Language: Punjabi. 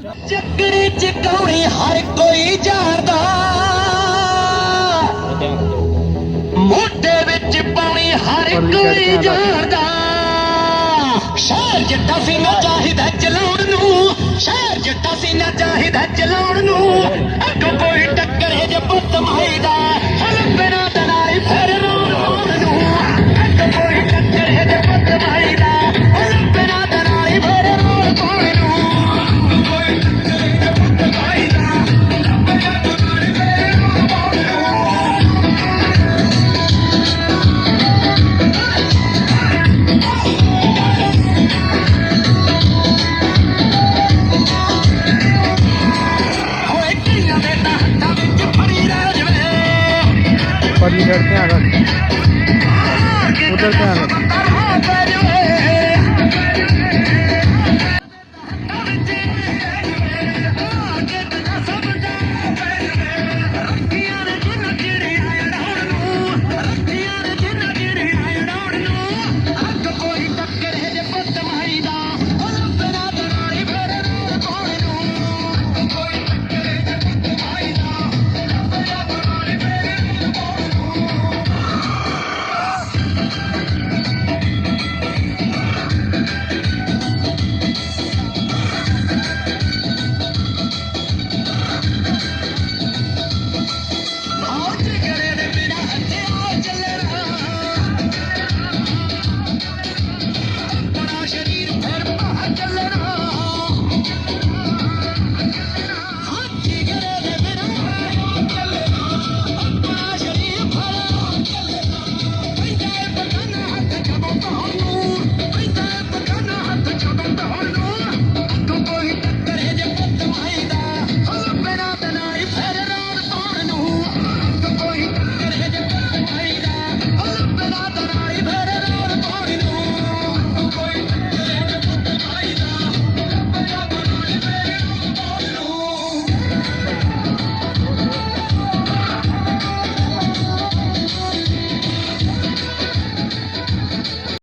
ਚੱਕੜੀ ਚਕਾਉਣੀ ਹਰ ਕੋਈ ਜਾਣਦਾ ਮੋਢੇ ਵਿੱਚ ਪਾਉਣੀ ਹਰ ਕੋਈ ਜਾਣਦਾ। ਸ਼ਹਿਰ ਜਿੱਟਾ ਸੀਨਾ ਚਾਹੀਦਾ ਚਲਾਉਣ ਨੂੰ ਸ਼ਹਿਰ ਜਿੱਟਾ ਸੀਨਾ ਚਾਹੀਦਾ ਚਲਾਉਣ ਨੂੰ ਅੱਗੋਂ ਅਗਲੀ ਸਾਈਡ ਧਿਆਨ ਰੱਖ। ਉਧਰ ਧਿਆਨ ਰੱਖ।